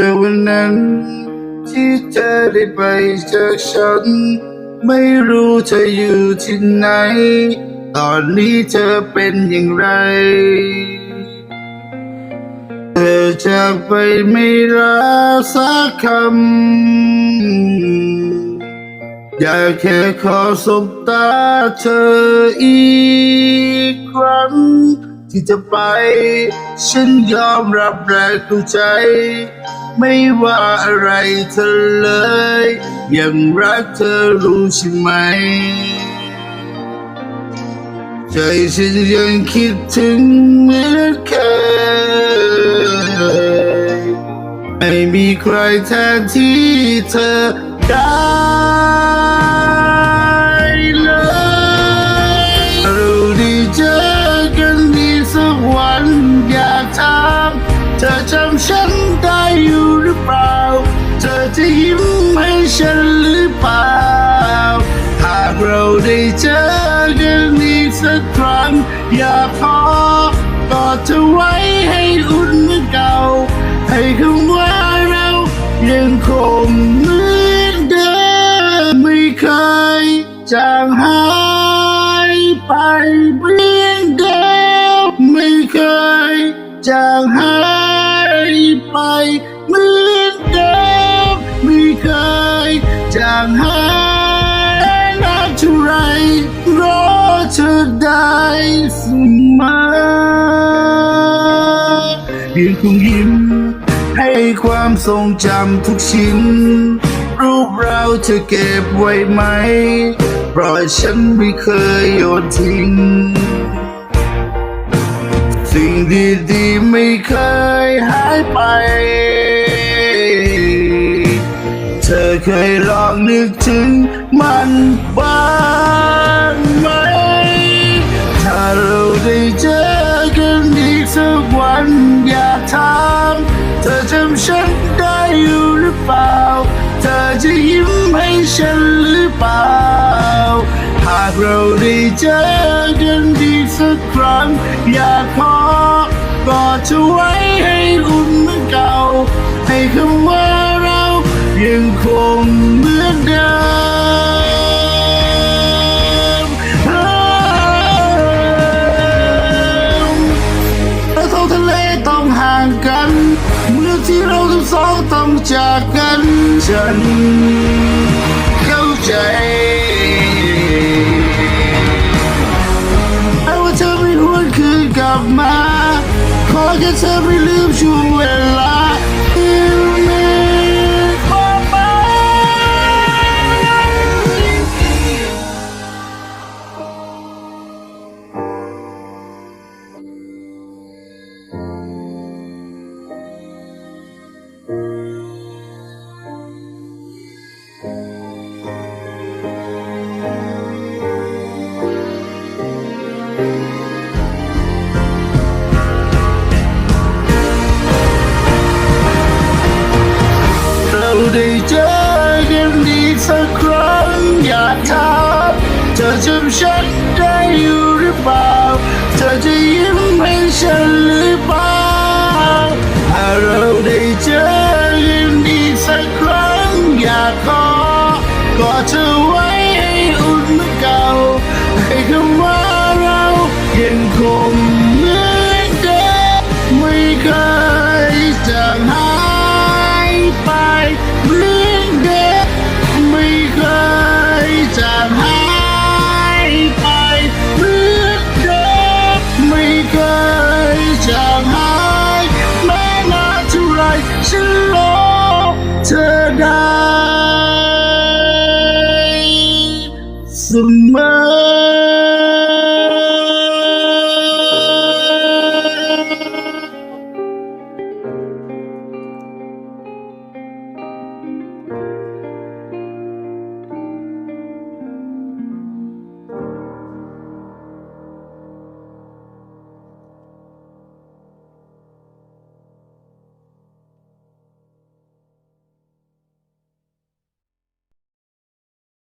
เจอวันนั้นที่เธอได้ไปจากฉัน ไม่รู้เธออยู่ที่ไหน ตอนนี้เธอเป็นอย่างไร เธอจากไปไม่รับสักคำ อยากแค่ขอสบตาเธออีกครั้งที่จะไป ฉันยอมรับแรงเข้าใจ ไม่ว่าอะไรเธอเลย ยังรักเธอรู้ใช่ไหม ใจฉันยังคิดถึงเหมือนเคยไม่มีใครแทนที่เธอได้ ยิ้มให้ฉันหรือเปล่า หากเราได้เจอกันอีกสักครั้ง อย่ากขอกอดเธอไว้ให้อุ่นเหมือนเก่า ให้คำว่าเรายังคงเหมือนเดิมไม่เคยจางหายไปเหมือนเดิมไม่เคยจางหายไปเหมือน เคยจางหายนานเท่าไรรอเธอได้เสมอยังคงยิ้มให้ความทรงจำทุกชิ้น รูปเราจะเก็บไว้ไหมเพราะฉันไม่เคยโยนทิ้ง สิ่งดีๆไม่เคยหายไป เคยลองนึกถึงมันบ้างไหม ถ้าเราได้เจอกันอีกสักวันอยากถามเธอจำฉันได้อยู่หรือเปล่า เธอจะยิ้มให้ฉันหรือเปล่า หากเราได้เจอกันอีกสักครั้ง อยากขอกอดเธอไว้ให้อุ่นเหมือนเก่า ให้คำว่า ยังคงเหมือนเดิมและท้องทะเลต้องห่างกัน เมื่อที่เราทั้งสองต้องจากกัน ฉันเข้าใจว่าเธอไม่หวนคืนกลับมา ขอแค่เธอไม่ลืมช่วงเวลา กัฉันได้อยู่หรือเปล่า เธอจะยิ้มให้ฉันหรือเปล่าหากเราได้เจอกันอีกสัก